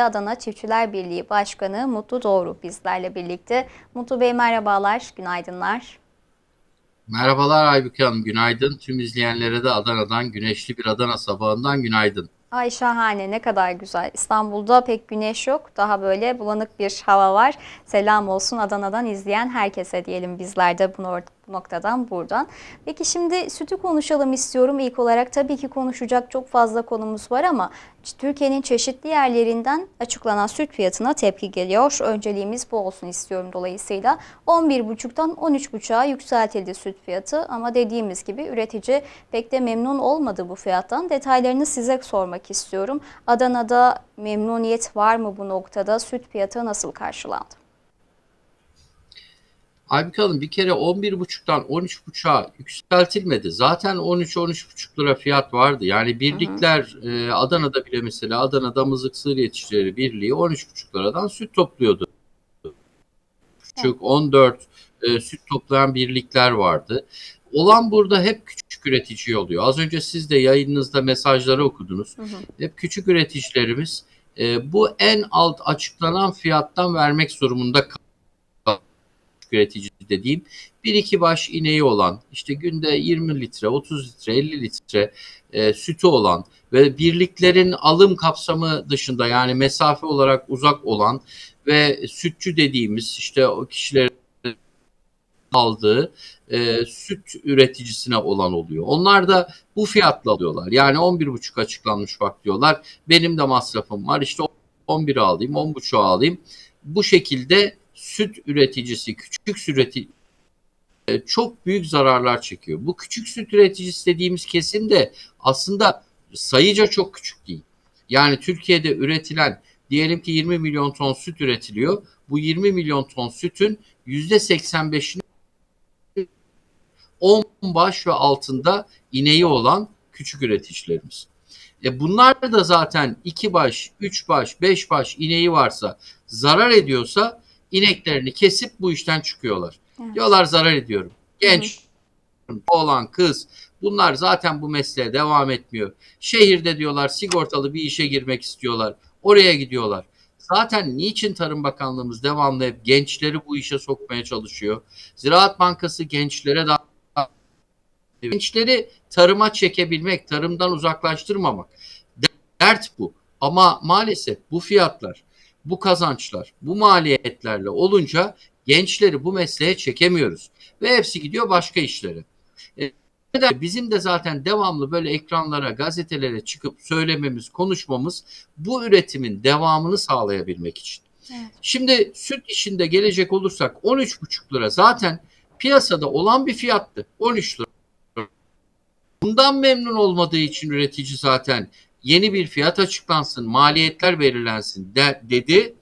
Adana Çiftçiler Birliği Başkanı Mutlu Doğru bizlerle birlikte. Mutlu Bey merhabalar, günaydınlar. Merhabalar Aybüke Hanım, günaydın. Tüm izleyenlere de Adana'dan, güneşli bir Adana sabahından günaydın. Ay şahane ne kadar güzel. İstanbul'da pek güneş yok. Daha böyle bulanık bir hava var. Selam olsun Adana'dan izleyen herkese diyelim bizler de bunu bu noktadan buradan. Peki şimdi sütü konuşalım istiyorum. İlk olarak tabii ki konuşacak çok fazla konumuz var ama Türkiye'nin çeşitli yerlerinden açıklanan süt fiyatına tepki geliyor. Önceliğimiz bu olsun istiyorum dolayısıyla. 11,5'tan 13,5'a yükseltildi süt fiyatı ama dediğimiz gibi üretici pek de memnun olmadı bu fiyattan. Detaylarını size sormak istiyorum. Adana'da memnuniyet var mı bu noktada? Süt fiyatı nasıl karşılandı? Aybüke Hanım bir kere 11,5'tan 13,5'a yükseltilmedi. Zaten 13-13,5 lira fiyat vardı. Yani birlikler e, Adana'da bile mesela Adana Damızlık Sığır Yetiştiricileri Birliği 13,5 liradan süt topluyordu. Küçük 14 e, süt toplayan birlikler vardı. Olan burada hep küçük üretici oluyor. Az önce siz de yayınınızda mesajları okudunuz. Hı hı. Hep küçük üreticilerimiz e, bu en alt açıklanan fiyattan vermek zorunda kalıyor üretici dediğim bir iki baş ineği olan işte günde 20 litre 30 litre 50 litre e, sütü olan ve birliklerin alım kapsamı dışında yani mesafe olarak uzak olan ve sütçü dediğimiz işte o kişilerin aldığı e, süt üreticisine olan oluyor. Onlar da bu fiyatla alıyorlar. Yani 11,5 açıklanmış bak diyorlar. Benim de masrafım var. İşte 11 alayım, 10,5 alayım. Bu şekilde süt üreticisi, küçük süt üretici çok büyük zararlar çekiyor. Bu küçük süt üreticisi dediğimiz kesim de aslında sayıca çok küçük değil. Yani Türkiye'de üretilen diyelim ki 20 milyon ton süt üretiliyor. Bu 20 milyon ton sütün %85'ini 10 baş ve altında ineği olan küçük üreticilerimiz. E bunlar da zaten 2 baş, 3 baş, 5 baş ineği varsa zarar ediyorsa ineklerini kesip bu işten çıkıyorlar. Evet. Diyorlar zarar ediyorum. Genç, oğlan, kız bunlar zaten bu mesleğe devam etmiyor. Şehirde diyorlar sigortalı bir işe girmek istiyorlar. Oraya gidiyorlar. Zaten niçin Tarım Bakanlığımız devamlı hep gençleri bu işe sokmaya çalışıyor? Ziraat Bankası gençlere daha gençleri tarıma çekebilmek, tarımdan uzaklaştırmamak. Dert bu. Ama maalesef bu fiyatlar, bu kazançlar, bu maliyetlerle olunca gençleri bu mesleğe çekemiyoruz. Ve hepsi gidiyor başka işlere. E? Bizim de zaten devamlı böyle ekranlara, gazetelere çıkıp söylememiz, konuşmamız bu üretimin devamını sağlayabilmek için. Evet. Şimdi süt işinde gelecek olursak 13,5 lira zaten piyasada olan bir fiyattı. 13 lira. Bundan memnun olmadığı için üretici zaten yeni bir fiyat açıklansın, maliyetler belirlensin de, dedi.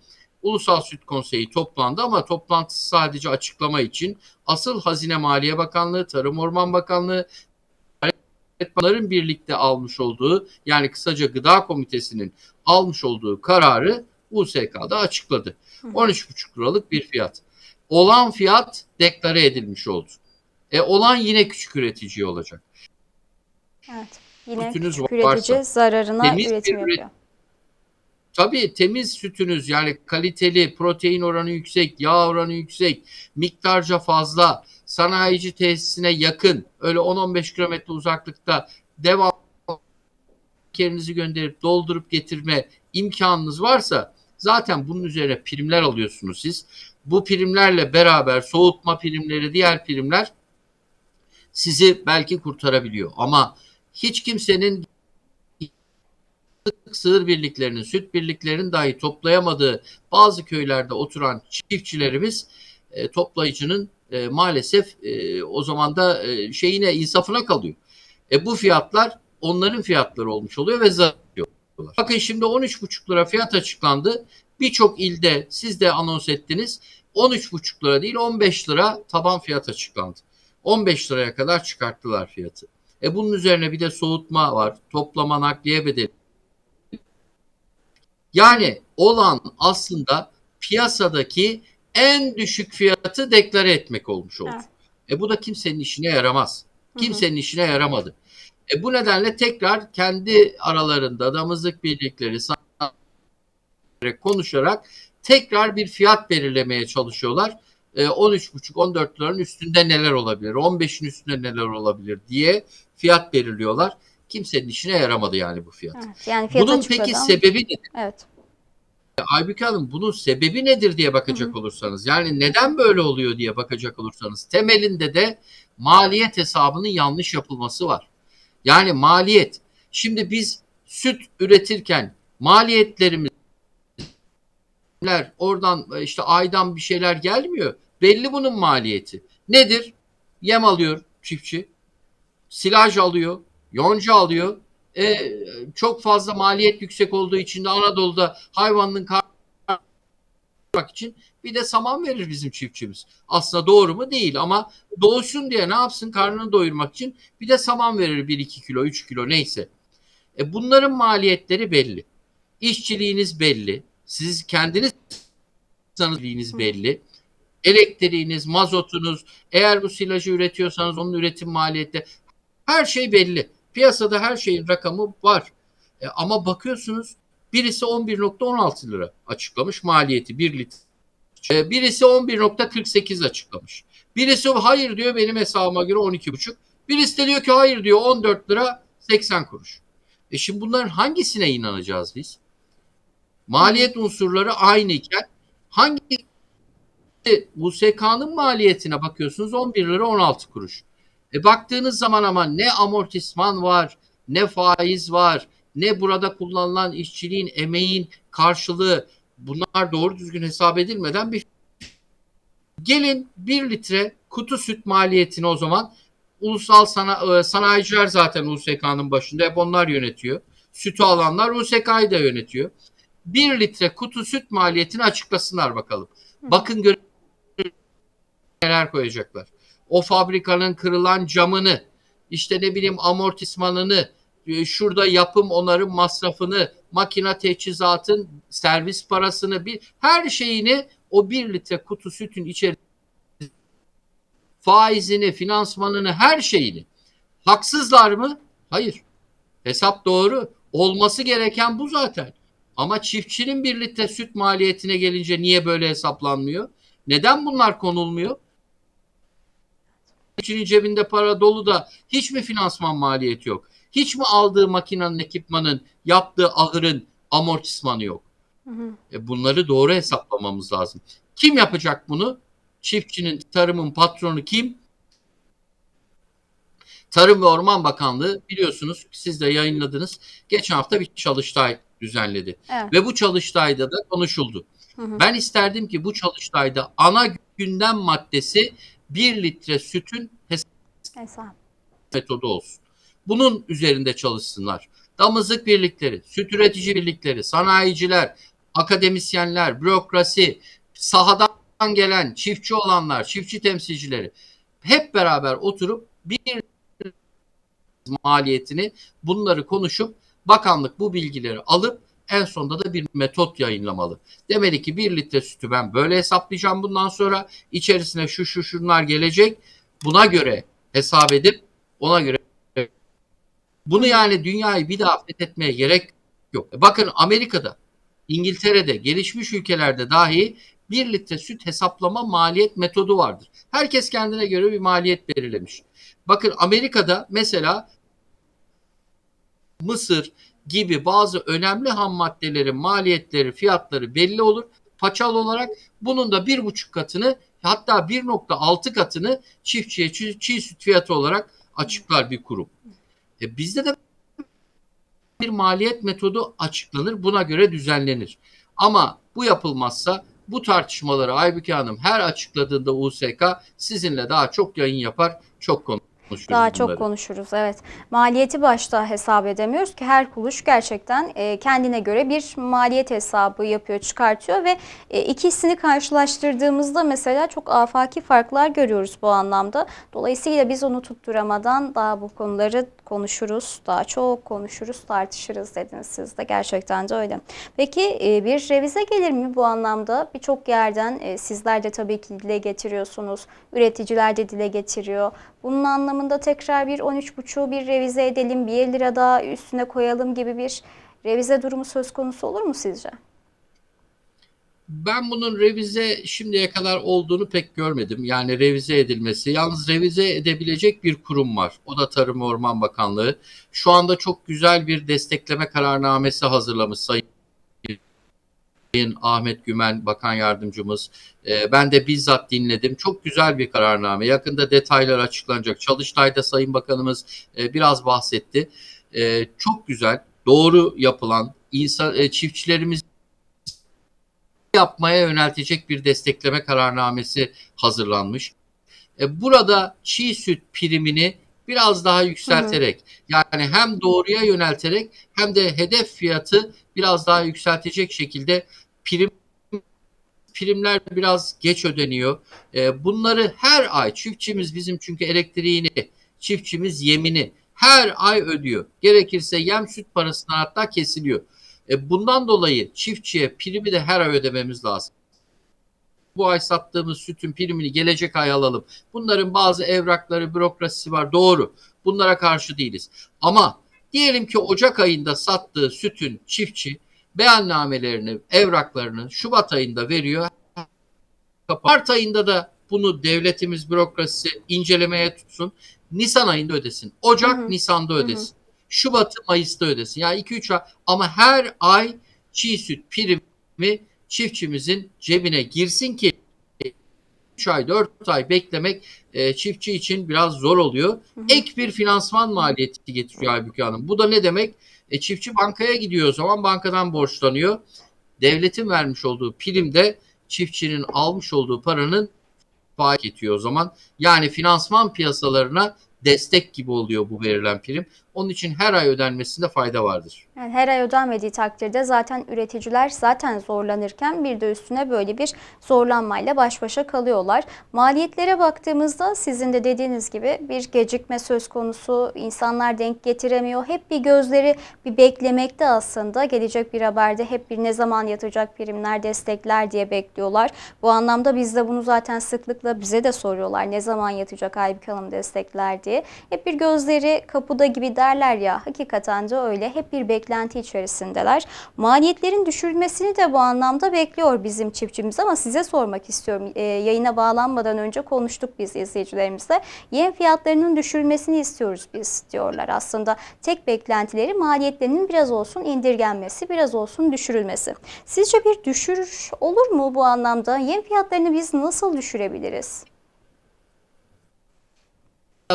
Ulusal Süt Konseyi toplandı ama toplantısı sadece açıklama için. Asıl Hazine Maliye Bakanlığı, Tarım Orman Bakanlığı, bunların birlikte almış olduğu yani kısaca Gıda Komitesi'nin almış olduğu kararı USK'da açıkladı. 13,5 liralık bir fiyat. Olan fiyat deklare edilmiş oldu. E olan yine küçük üretici olacak. Evet. Yine Sütünüz varsa, üretici zararına temiz üretim üret- yapıyor. Tabii temiz sütünüz yani kaliteli, protein oranı yüksek, yağ oranı yüksek, miktarca fazla, sanayici tesisine yakın, öyle 10-15 kilometre uzaklıkta devam yerinizi gönderip doldurup getirme imkanınız varsa zaten bunun üzerine primler alıyorsunuz siz. Bu primlerle beraber soğutma primleri, diğer primler sizi belki kurtarabiliyor. Ama hiç kimsenin sığır birliklerinin, süt birliklerinin dahi toplayamadığı bazı köylerde oturan çiftçilerimiz e, toplayıcının e, maalesef e, o zaman da e, şeyine insafına kalıyor. E, bu fiyatlar onların fiyatları olmuş oluyor ve zarar ediyorlar. Bakın şimdi 13,5 lira fiyat açıklandı. Birçok ilde siz de anons ettiniz. 13,5 lira değil 15 lira taban fiyat açıklandı. 15 liraya kadar çıkarttılar fiyatı. E bunun üzerine bir de soğutma var. Toplama nakliye bedeli. Yani olan aslında piyasadaki en düşük fiyatı deklare etmek olmuş oldu. Evet. E bu da kimsenin işine yaramaz. Hı hı. Kimsenin işine yaramadı. E bu nedenle tekrar kendi aralarında damızlık birlikleri konuşarak tekrar bir fiyat belirlemeye çalışıyorlar. E, 13,5-14 liranın üstünde neler olabilir, 15'in üstünde neler olabilir diye fiyat belirliyorlar. Kimsenin işine yaramadı yani bu fiyat. Evet, yani Bunun peki ama- sebebi nedir? Evet. Aybüke Hanım bunun sebebi nedir diye bakacak olursanız yani neden böyle oluyor diye bakacak olursanız temelinde de maliyet hesabının yanlış yapılması var. Yani maliyet şimdi biz süt üretirken maliyetlerimiz oradan işte aydan bir şeyler gelmiyor. Belli bunun maliyeti. Nedir? Yem alıyor çiftçi. Silaj alıyor. Yonca alıyor. E, çok fazla maliyet yüksek olduğu için de Anadolu'da hayvanın karnını için bir de saman verir bizim çiftçimiz. Aslında doğru mu? Değil ama doğuşsun diye ne yapsın? Karnını doyurmak için bir de saman verir 1-2 kilo, 3 kilo neyse. E bunların maliyetleri belli. İşçiliğiniz belli. Siz kendiniz sanatliğiniz belli. Elektriğiniz, mazotunuz, eğer bu silajı üretiyorsanız onun üretim maliyeti her şey belli. Piyasada her şeyin rakamı var. E, ama bakıyorsunuz birisi 11.16 lira açıklamış maliyeti 1 litre. E, birisi 11.48 açıklamış. Birisi hayır diyor benim hesabıma göre 12.5. Birisi de diyor ki hayır diyor 14 lira 80 kuruş. E şimdi bunların hangisine inanacağız biz? Maliyet unsurları aynı iken hangi USK'nın maliyetine bakıyorsunuz 11 lira 16 kuruş. E baktığınız zaman ama ne amortisman var, ne faiz var, ne burada kullanılan işçiliğin, emeğin karşılığı bunlar doğru düzgün hesap edilmeden bir gelin 1 litre kutu süt maliyetini o zaman ulusal sana, e, sanayiciler zaten USK'nın başında hep onlar yönetiyor. Sütü alanlar USK'yı da yönetiyor. 1 litre kutu süt maliyetini açıklasınlar bakalım. Bakın göre neler koyacaklar. O fabrikanın kırılan camını, işte ne bileyim amortismanını, e, şurada yapım onarım masrafını, makina teçhizatın servis parasını, bir her şeyini o bir litre kutu sütün içerisinde faizini, finansmanını, her şeyini. Haksızlar mı? Hayır. Hesap doğru. Olması gereken bu zaten. Ama çiftçinin bir litre süt maliyetine gelince niye böyle hesaplanmıyor? Neden bunlar konulmuyor? Çiftçinin cebinde para dolu da hiç mi finansman maliyeti yok? Hiç mi aldığı makinenin, ekipmanın, yaptığı ahırın amortismanı yok? Hı hı. E bunları doğru hesaplamamız lazım. Kim yapacak bunu? Çiftçinin, tarımın patronu kim? Tarım ve Orman Bakanlığı biliyorsunuz siz de yayınladınız. Geçen hafta bir çalıştay düzenledi. Evet. Ve bu çalıştayda da konuşuldu. Hı hı. Ben isterdim ki bu çalıştayda ana gündem maddesi 1 litre sütün Hesap. metodu olsun. Bunun üzerinde çalışsınlar. Damızlık birlikleri, süt üretici birlikleri, sanayiciler, akademisyenler, bürokrasi, sahadan gelen çiftçi olanlar, çiftçi temsilcileri hep beraber oturup bir maliyetini bunları konuşup bakanlık bu bilgileri alıp en sonunda da bir metot yayınlamalı. Demeli ki bir litre sütü ben böyle hesaplayacağım bundan sonra içerisine şu şu şunlar gelecek. Buna göre hesap edip ona göre bunu yani dünyayı bir daha fethetmeye gerek yok. Bakın Amerika'da, İngiltere'de, gelişmiş ülkelerde dahi bir litre süt hesaplama maliyet metodu vardır. Herkes kendine göre bir maliyet belirlemiş. Bakın Amerika'da mesela mısır gibi bazı önemli ham maddelerin maliyetleri, fiyatları belli olur. Paçal olarak bunun da bir buçuk katını hatta 1.6 katını çiftçiye çiğ, süt fiyatı olarak açıklar bir kurum. E bizde de bir maliyet metodu açıklanır. Buna göre düzenlenir. Ama bu yapılmazsa bu tartışmaları Aybüke Hanım her açıkladığında USK sizinle daha çok yayın yapar, çok konuşuruz Daha çok bunları. konuşuruz evet. Maliyeti başta hesap edemiyoruz ki her kuruluş gerçekten e, kendine göre bir maliyet hesabı yapıyor, çıkartıyor ve e, ikisini karşılaştırdığımızda mesela çok afaki farklar görüyoruz bu anlamda. Dolayısıyla biz onu tutturamadan daha bu konuları konuşuruz, daha çok konuşuruz, tartışırız dediniz siz de gerçekten de öyle. Peki e, bir revize gelir mi bu anlamda? Birçok yerden e, sizler de tabii ki dile getiriyorsunuz, üreticiler de dile getiriyor. Bunun anlamında tekrar bir 13,5'u bir revize edelim, bir 50 lira daha üstüne koyalım gibi bir revize durumu söz konusu olur mu sizce? Ben bunun revize şimdiye kadar olduğunu pek görmedim. Yani revize edilmesi. Yalnız revize edebilecek bir kurum var. O da Tarım ve Orman Bakanlığı. Şu anda çok güzel bir destekleme kararnamesi hazırlamış Sayın Ahmet Gümen Bakan Yardımcımız. Ee, ben de bizzat dinledim. Çok güzel bir kararname. Yakında detaylar açıklanacak. Çalıştay'da Sayın Bakanımız e, biraz bahsetti. E, çok güzel, doğru yapılan, insan e, çiftçilerimiz yapmaya yöneltecek bir destekleme kararnamesi hazırlanmış. E, burada çiğ süt primini biraz daha yükselterek yani hem doğruya yönelterek hem de hedef fiyatı biraz daha yükseltecek şekilde prim primler biraz geç ödeniyor. E, bunları her ay çiftçimiz bizim çünkü elektriğini, çiftçimiz yemini her ay ödüyor. Gerekirse yem süt parasından hatta kesiliyor. E, bundan dolayı çiftçiye primi de her ay ödememiz lazım. Bu ay sattığımız sütün primini gelecek ay alalım. Bunların bazı evrakları, bürokrasisi var. Doğru. Bunlara karşı değiliz. Ama diyelim ki Ocak ayında sattığı sütün çiftçi beyannamelerini, evraklarını Şubat ayında veriyor. Mart ayında da bunu devletimiz bürokrasisi incelemeye tutsun. Nisan ayında ödesin. Ocak, Hı hı. Nisan'da ödesin. Şubat'ı Mayıs'ta ödesin. Yani 2-3 ay ama her ay çiğ süt primi çiftçimizin cebine girsin ki 3 ay 4 ay beklemek e, çiftçi için biraz zor oluyor. Hı hı. Ek bir finansman maliyeti getiriyor Aybüke Hanım. Bu da ne demek? E, çiftçi bankaya gidiyor o zaman bankadan borçlanıyor. Devletin vermiş olduğu prim de çiftçinin almış olduğu paranın faiz getiriyor o zaman. Yani finansman piyasalarına destek gibi oluyor bu verilen prim. Onun için her ay ödenmesinde fayda vardır. Yani her ay ödenmediği takdirde zaten üreticiler zaten zorlanırken bir de üstüne böyle bir zorlanmayla baş başa kalıyorlar. Maliyetlere baktığımızda sizin de dediğiniz gibi bir gecikme söz konusu. İnsanlar denk getiremiyor. Hep bir gözleri bir beklemekte aslında. Gelecek bir haberde hep bir ne zaman yatacak primler, destekler diye bekliyorlar. Bu anlamda biz de bunu zaten sıklıkla bize de soruyorlar. Ne zaman yatacak Aybük Hanım destekler diye. Hep bir gözleri kapıda gibi derler ya. Hakikaten de öyle. Hep bir beklenti içerisindeler. Maliyetlerin düşürülmesini de bu anlamda bekliyor bizim çiftçimiz ama size sormak istiyorum. Ee, yayına bağlanmadan önce konuştuk biz izleyicilerimizle. Yem fiyatlarının düşürülmesini istiyoruz biz diyorlar. Aslında tek beklentileri maliyetlerinin biraz olsun indirgenmesi, biraz olsun düşürülmesi. Sizce bir düşürüş olur mu bu anlamda? Yem fiyatlarını biz nasıl düşürebiliriz?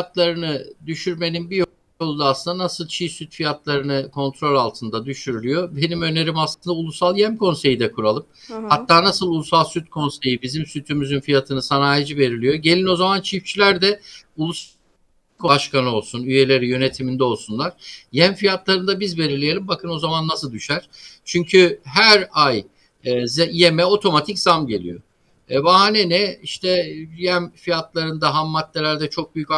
fiyatlarını düşürmenin bir yolu da aslında nasıl çiğ süt fiyatlarını kontrol altında düşürülüyor. Benim önerim aslında ulusal yem konseyi de kuralım. Hı hı. Hatta nasıl ulusal süt konseyi bizim sütümüzün fiyatını sanayici veriliyor. Gelin o zaman çiftçiler de ulus başkanı olsun, üyeleri yönetiminde olsunlar. Yem fiyatlarını da biz belirleyelim. Bakın o zaman nasıl düşer. Çünkü her ay e, yeme otomatik zam geliyor. E, bahane ne? İşte yem fiyatlarında ham maddelerde çok büyük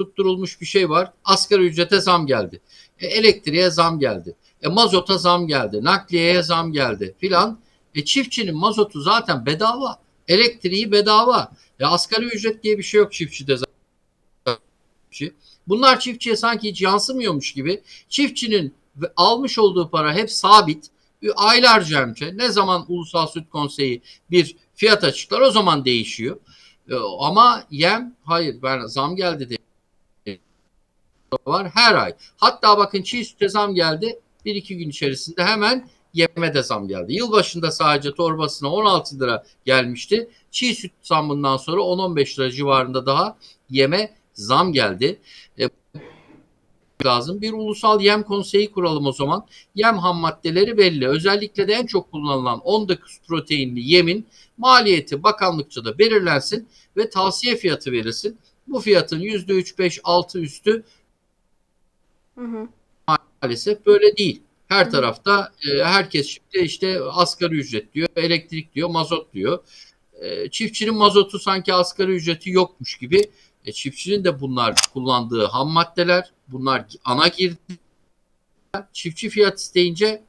tutturulmuş bir şey var. Asgari ücrete zam geldi. E, elektriğe zam geldi. E, mazota zam geldi. Nakliyeye zam geldi filan. E, çiftçinin mazotu zaten bedava. Elektriği bedava. E, asgari ücret diye bir şey yok çiftçide zaten. Bunlar çiftçiye sanki hiç yansımıyormuş gibi. Çiftçinin almış olduğu para hep sabit. E, Aylarca önce ne zaman Ulusal Süt Konseyi bir fiyat açıklar o zaman değişiyor. E, Ama yem hayır ben zam geldi diye var her ay. Hatta bakın çiğ süte zam geldi. Bir iki gün içerisinde hemen yeme de zam geldi. Yılbaşında sadece torbasına 16 lira gelmişti. Çiğ süt zammından sonra 10-15 lira civarında daha yeme zam geldi. E, lazım. Bir ulusal yem konseyi kuralım o zaman. Yem ham maddeleri belli. Özellikle de en çok kullanılan 19 proteinli yemin maliyeti bakanlıkça da belirlensin ve tavsiye fiyatı verilsin. Bu fiyatın %3, 5, 6 üstü Hı hı. maalesef böyle değil. Her tarafta e, herkes şimdi işte asgari ücret diyor, elektrik diyor, mazot diyor. E, çiftçinin mazotu sanki asgari ücreti yokmuş gibi. E, çiftçinin de bunlar kullandığı ham maddeler, bunlar ana girdi. Çiftçi fiyat isteyince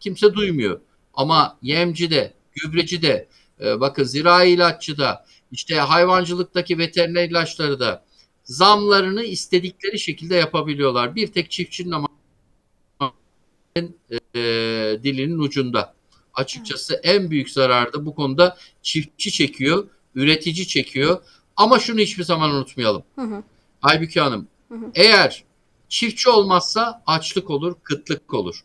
kimse duymuyor. Ama yemci de, gübreci de, e, bakın zirai ilaççı da, işte hayvancılıktaki veteriner ilaçları da zamlarını istedikleri şekilde yapabiliyorlar. Bir tek çiftçinin ama e, dilinin ucunda. açıkçası en büyük zararı da bu konuda çiftçi çekiyor, üretici çekiyor. Ama şunu hiçbir zaman unutmayalım. Hı hı. Aybüke Hanım, Hı hı. eğer çiftçi olmazsa açlık olur, kıtlık olur.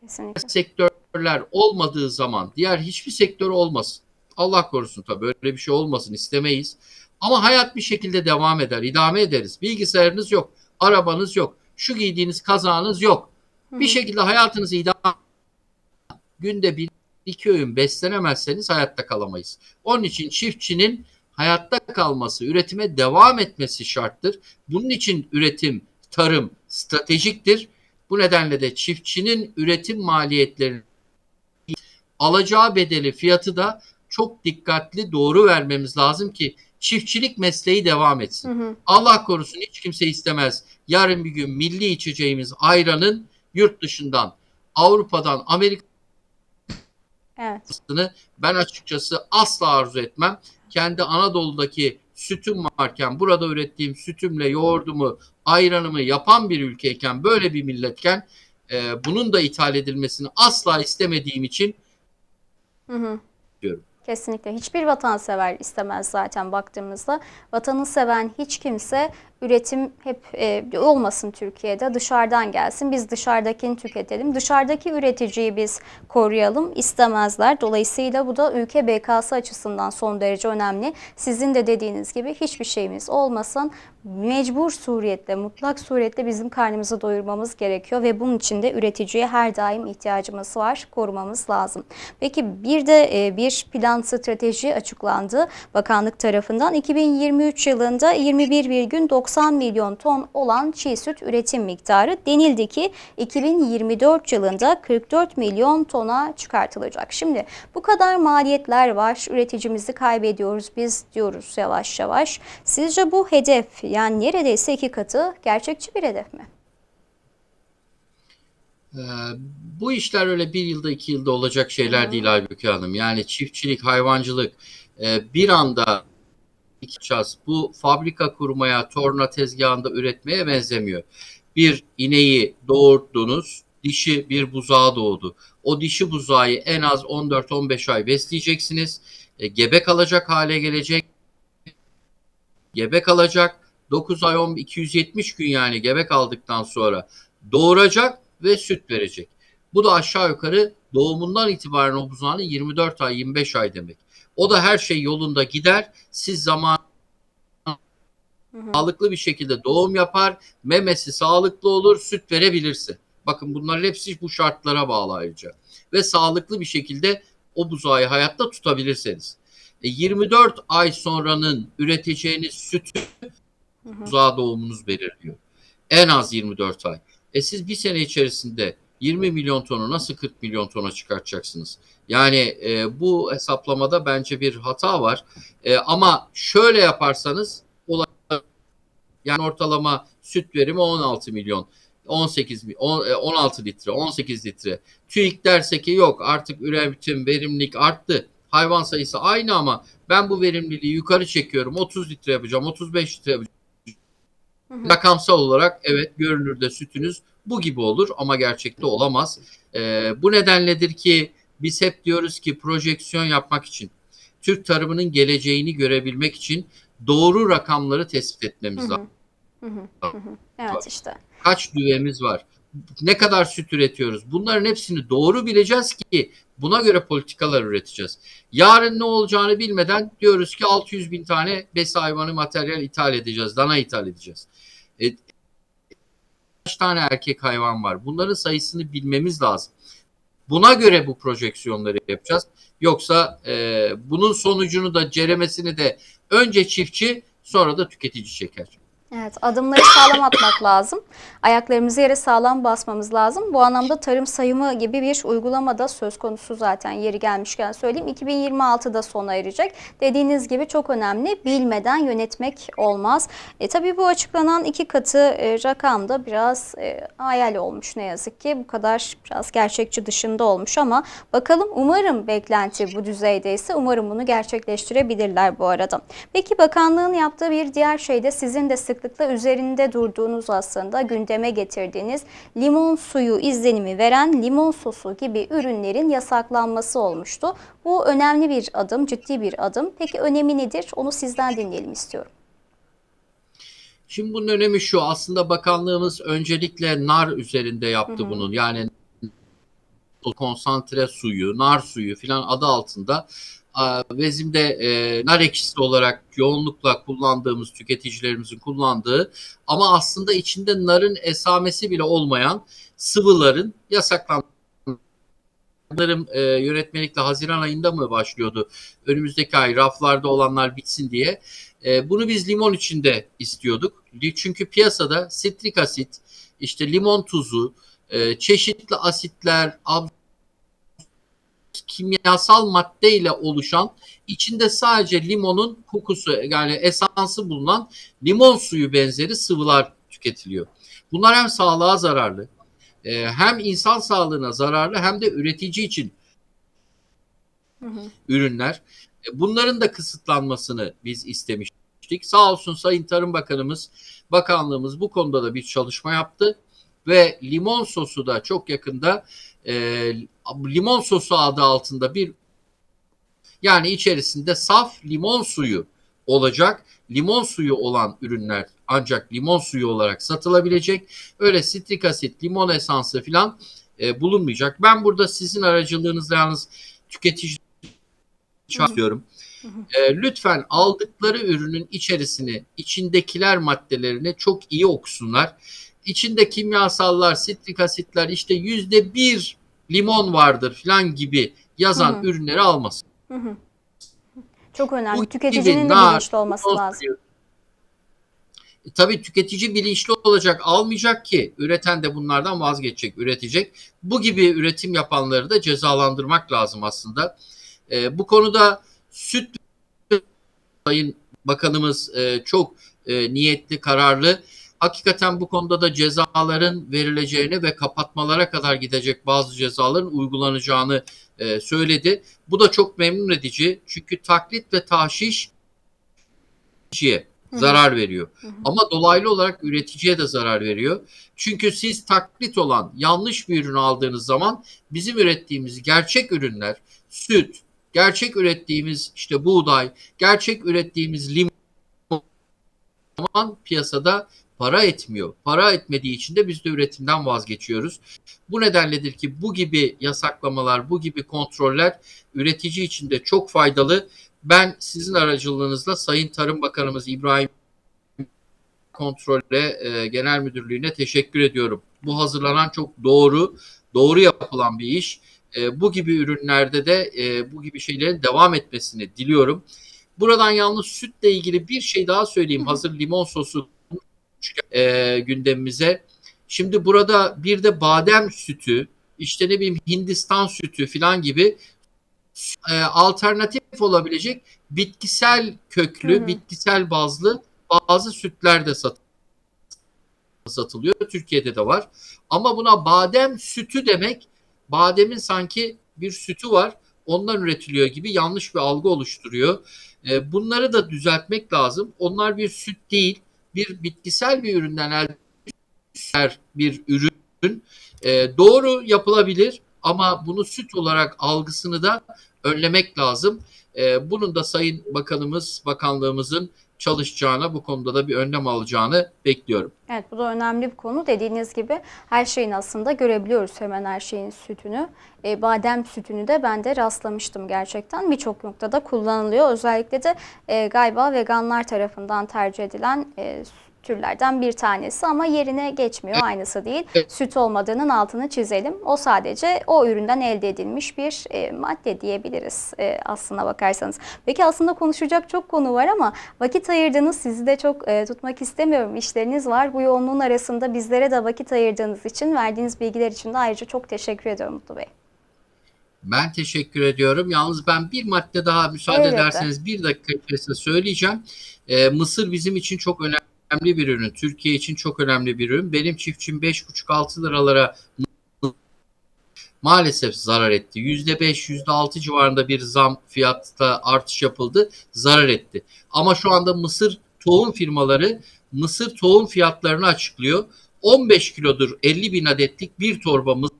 Kesinlikle. Sektörler olmadığı zaman diğer hiçbir sektör olmasın. Allah korusun tabii öyle bir şey olmasın istemeyiz. Ama hayat bir şekilde devam eder, idame ederiz. Bilgisayarınız yok, arabanız yok, şu giydiğiniz kazağınız yok. Hı Bir şekilde hayatınızı idame günde bir iki öğün beslenemezseniz hayatta kalamayız. Onun için çiftçinin hayatta kalması, üretime devam etmesi şarttır. Bunun için üretim, tarım stratejiktir. Bu nedenle de çiftçinin üretim maliyetlerini alacağı bedeli, fiyatı da çok dikkatli, doğru vermemiz lazım ki çiftçilik mesleği devam etsin. Hı hı. Allah korusun hiç kimse istemez. Yarın bir gün milli içeceğimiz ayranın yurt dışından, Avrupa'dan, Amerika'sını Evet. ben açıkçası asla arzu etmem. Kendi Anadolu'daki sütüm varken, burada ürettiğim sütümle yoğurdumu, ayranımı yapan bir ülkeyken, böyle bir milletken e, bunun da ithal edilmesini asla istemediğim için Hı hı. diyorum. Kesinlikle. Hiçbir vatansever istemez zaten baktığımızda. Vatanı seven hiç kimse üretim hep e, olmasın Türkiye'de. Dışarıdan gelsin. Biz dışarıdakini tüketelim. Dışarıdaki üreticiyi biz koruyalım istemezler. Dolayısıyla bu da ülke BK'sı açısından son derece önemli. Sizin de dediğiniz gibi hiçbir şeyimiz olmasın. Mecbur suretle, mutlak suretle bizim karnımızı doyurmamız gerekiyor ve bunun için de üreticiye her daim ihtiyacımız var. Korumamız lazım. Peki bir de e, bir plan strateji açıklandı bakanlık tarafından. 2023 yılında 21,90 milyon ton olan çiğ süt üretim miktarı denildi ki 2024 yılında 44 milyon tona çıkartılacak. Şimdi bu kadar maliyetler var. Üreticimizi kaybediyoruz biz diyoruz yavaş yavaş. Sizce bu hedef yani neredeyse iki katı gerçekçi bir hedef mi? Ee, bu işler öyle bir yılda iki yılda olacak şeyler Hı. değil Aybüke Hanım. Yani çiftçilik, hayvancılık e, bir anda yapacağız. Bu fabrika kurmaya, torna tezgahında üretmeye benzemiyor. Bir ineği doğurdunuz, dişi bir buzağı doğdu. O dişi buzağı en az 14-15 ay besleyeceksiniz. E, gebe kalacak hale gelecek. Gebe kalacak. 9 ay 10, 270 gün yani gebe kaldıktan sonra doğuracak ve süt verecek. Bu da aşağı yukarı doğumundan itibaren o buzağının 24 ay 25 ay demek. O da her şey yolunda gider. Siz zaman Hı hı. sağlıklı bir şekilde doğum yapar, memesi sağlıklı olur, süt verebilirse. Bakın bunların hepsi bu şartlara bağlı ayrıca. Ve sağlıklı bir şekilde o buzağı hayatta tutabilirseniz. E, 24 ay sonranın üreteceğiniz sütü buzağı doğumunuz belirliyor. En az 24 ay. E siz bir sene içerisinde 20 milyon tonu nasıl 40 milyon tona çıkartacaksınız? Yani e, bu hesaplamada bence bir hata var. E, ama şöyle yaparsanız. Yani ortalama süt verimi 16 milyon. 18 mi- on- e, 16 litre, 18 litre. TÜİK derse ki yok artık üretim, verimlilik arttı. Hayvan sayısı aynı ama ben bu verimliliği yukarı çekiyorum. 30 litre yapacağım, 35 litre yapacağım. Hı hı. Rakamsal olarak evet görünürde sütünüz bu gibi olur ama gerçekte olamaz. Ee, bu nedenledir ki biz hep diyoruz ki projeksiyon yapmak için, Türk tarımının geleceğini görebilmek için doğru rakamları tespit etmemiz Hı hı. lazım. Hı hı. Hı hı. Evet işte. Kaç düvemiz var? Ne kadar süt üretiyoruz? Bunların hepsini doğru bileceğiz ki buna göre politikalar üreteceğiz. Yarın ne olacağını bilmeden diyoruz ki 600 bin tane besi hayvanı materyal ithal edeceğiz, dana ithal edeceğiz. E, kaç tane erkek hayvan var? Bunların sayısını bilmemiz lazım. Buna göre bu projeksiyonları yapacağız. Yoksa e, bunun sonucunu da ceremesini de önce çiftçi sonra da tüketici çeker. Evet, adımları sağlam atmak lazım. Ayaklarımızı yere sağlam basmamız lazım. Bu anlamda tarım sayımı gibi bir uygulama da söz konusu zaten yeri gelmişken söyleyeyim. 2026'da sona erecek. Dediğiniz gibi çok önemli. Bilmeden yönetmek olmaz. E, tabii bu açıklanan iki katı e, rakam da biraz e, hayal olmuş ne yazık ki. Bu kadar biraz gerçekçi dışında olmuş ama bakalım umarım beklenti bu düzeydeyse umarım bunu gerçekleştirebilirler bu arada. Peki bakanlığın yaptığı bir diğer şey de sizin de sıklıkla sıklıkla üzerinde durduğunuz aslında gündeme getirdiğiniz limon suyu izlenimi veren limon sosu gibi ürünlerin yasaklanması olmuştu. Bu önemli bir adım, ciddi bir adım. Peki önemi nedir? Onu sizden dinleyelim istiyorum. Şimdi bunun önemi şu aslında bakanlığımız öncelikle nar üzerinde yaptı Hı hı. bunun. Yani konsantre suyu, nar suyu filan adı altında vezimde e, nar ekşisi olarak yoğunlukla kullandığımız tüketicilerimizin kullandığı ama aslında içinde narın esamesi bile olmayan sıvıların yasaklanması Sanırım e, yönetmelikle Haziran ayında mı başlıyordu? Önümüzdeki ay raflarda olanlar bitsin diye. E, bunu biz limon içinde istiyorduk. Çünkü piyasada sitrik asit, işte limon tuzu, e, çeşitli asitler, ab- kimyasal maddeyle oluşan içinde sadece limonun kokusu yani esansı bulunan limon suyu benzeri sıvılar tüketiliyor. Bunlar hem sağlığa zararlı, e, hem insan sağlığına zararlı hem de üretici için Hı hı. ürünler. E, Bunların da kısıtlanmasını biz istemiştik. Sağ olsun Sayın Tarım Bakanımız, bakanlığımız bu konuda da bir çalışma yaptı ve limon sosu da çok yakında e, limon sosu adı altında bir yani içerisinde saf limon suyu olacak. Limon suyu olan ürünler ancak limon suyu olarak satılabilecek. Öyle sitrik asit, limon esansı falan e, bulunmayacak. Ben burada sizin aracılığınızla yalnız tüketici çağırıyorum. E, lütfen aldıkları ürünün içerisini, içindekiler maddelerini çok iyi okusunlar. İçinde kimyasallar, sitrik asitler işte yüzde bir limon vardır falan gibi yazan Hı hı. ürünleri almasın. Hı hı. Çok önemli. Bu Tüketicinin de bilinçli olması lazım. E, tabii tüketici bilinçli olacak, almayacak ki üreten de bunlardan vazgeçecek, üretecek. Bu gibi üretim yapanları da cezalandırmak lazım aslında. E, bu konuda süt Sayın Bakanımız e, çok e, niyetli, kararlı. Hakikaten bu konuda da cezaların verileceğini ve kapatmalara kadar gidecek bazı cezaların uygulanacağını e, söyledi. Bu da çok memnun edici. Çünkü taklit ve tahşiş hı. zarar veriyor. Hı hı. Ama dolaylı olarak üreticiye de zarar veriyor. Çünkü siz taklit olan yanlış bir ürün aldığınız zaman bizim ürettiğimiz gerçek ürünler, süt, gerçek ürettiğimiz işte buğday, gerçek ürettiğimiz limon piyasada para etmiyor. Para etmediği için de biz de üretimden vazgeçiyoruz. Bu nedenledir ki bu gibi yasaklamalar, bu gibi kontroller üretici için de çok faydalı. Ben sizin aracılığınızla Sayın Tarım Bakanımız İbrahim Kontrol'e e, Genel Müdürlüğü'ne teşekkür ediyorum. Bu hazırlanan çok doğru, doğru yapılan bir iş. E, bu gibi ürünlerde de e, bu gibi şeylerin devam etmesini diliyorum. Buradan yalnız sütle ilgili bir şey daha söyleyeyim. Hazır limon sosu e, gündemimize. Şimdi burada bir de badem sütü, işte ne bileyim Hindistan sütü falan gibi e, alternatif olabilecek bitkisel köklü, Hı hı. bitkisel bazlı bazı sütler de sat- satılıyor. Türkiye'de de var. Ama buna badem sütü demek, bademin sanki bir sütü var. Ondan üretiliyor gibi yanlış bir algı oluşturuyor. E, bunları da düzeltmek lazım. Onlar bir süt değil, bir bitkisel bir üründen elde bir ürün. E, doğru yapılabilir ama bunu süt olarak algısını da önlemek lazım. E, bunun da Sayın Bakanımız, Bakanlığımızın çalışacağına, bu konuda da bir önlem alacağını bekliyorum. Evet bu da önemli bir konu. Dediğiniz gibi her şeyin aslında görebiliyoruz hemen her şeyin sütünü. E, badem sütünü de ben de rastlamıştım gerçekten. Birçok noktada kullanılıyor. Özellikle de e, galiba veganlar tarafından tercih edilen e, türlerden bir tanesi ama yerine geçmiyor. Aynısı değil. Süt olmadığının altını çizelim. O sadece o üründen elde edilmiş bir e, madde diyebiliriz e, aslına bakarsanız. Peki aslında konuşacak çok konu var ama vakit ayırdığınız sizi de çok e, tutmak istemiyorum. İşleriniz var. Bu yoğunluğun arasında bizlere de vakit ayırdığınız için, verdiğiniz bilgiler için de ayrıca çok teşekkür ediyorum Mutlu Bey. Ben teşekkür ediyorum. Yalnız ben bir madde daha müsaade Elbette. ederseniz bir dakika içerisinde söyleyeceğim. Ee, mısır bizim için çok önemli bir ürün. Türkiye için çok önemli bir ürün. Benim çiftçim 5,5-6 liralara maalesef zarar etti. %5, %6 civarında bir zam fiyatta artış yapıldı. Zarar etti. Ama şu anda mısır tohum firmaları mısır tohum fiyatlarını açıklıyor. 15 kilodur 50 bin adetlik bir torba mısır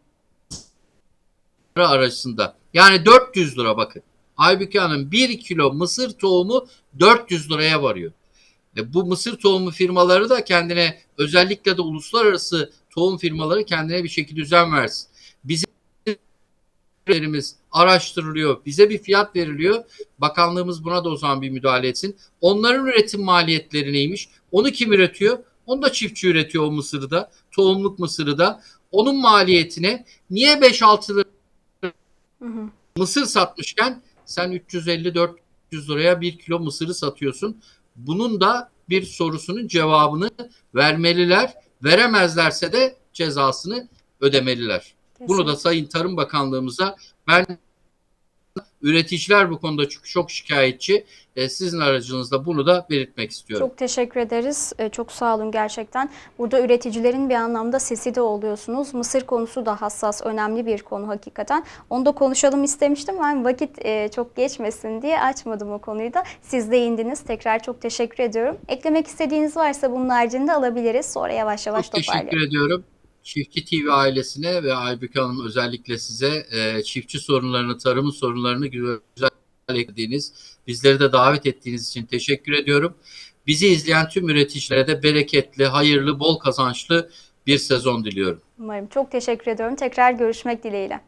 arasında. Yani 400 lira bakın. Aybüke Hanım 1 kilo mısır tohumu 400 liraya varıyor. Bu mısır tohumu firmaları da kendine özellikle de uluslararası tohum firmaları kendine bir şekilde düzen versin. Bizim araştırılıyor. Bize bir fiyat veriliyor. Bakanlığımız buna da o zaman bir müdahale etsin. Onların üretim maliyetleri neymiş? Onu kim üretiyor? Onu da çiftçi üretiyor o mısırı da. Tohumluk mısırı da. Onun maliyetine niye 5-6 lira Hı hı. mısır satmışken sen 350-400 liraya bir kilo mısırı satıyorsun. Bunun da bir sorusunun cevabını vermeliler. Veremezlerse de cezasını ödemeliler. Bunu da Sayın Tarım Bakanlığımıza ben üreticiler bu konuda çok, çok şikayetçi. E, sizin aracınızda bunu da belirtmek istiyorum. Çok teşekkür ederiz. Ee, Çok sağ olun gerçekten. Burada üreticilerin bir anlamda sesi de oluyorsunuz. Mısır konusu da hassas, önemli bir konu hakikaten. Onu da konuşalım istemiştim. Ben vakit e, çok geçmesin diye açmadım o konuyu da. Siz de indiniz. Tekrar çok teşekkür ediyorum. Eklemek istediğiniz varsa bunun haricinde alabiliriz. Sonra yavaş yavaş Çok teşekkür toparlayalım. ediyorum. Çiftçi TV ailesine ve Aybüke Hanım özellikle size e, çiftçi sorunlarını, tarımın sorunlarını güzel eklediğiniz, bizleri de davet ettiğiniz için teşekkür ediyorum. Bizi izleyen tüm üreticilere de bereketli, hayırlı, bol kazançlı bir sezon diliyorum. Umarım. Çok teşekkür ediyorum. Tekrar görüşmek dileğiyle.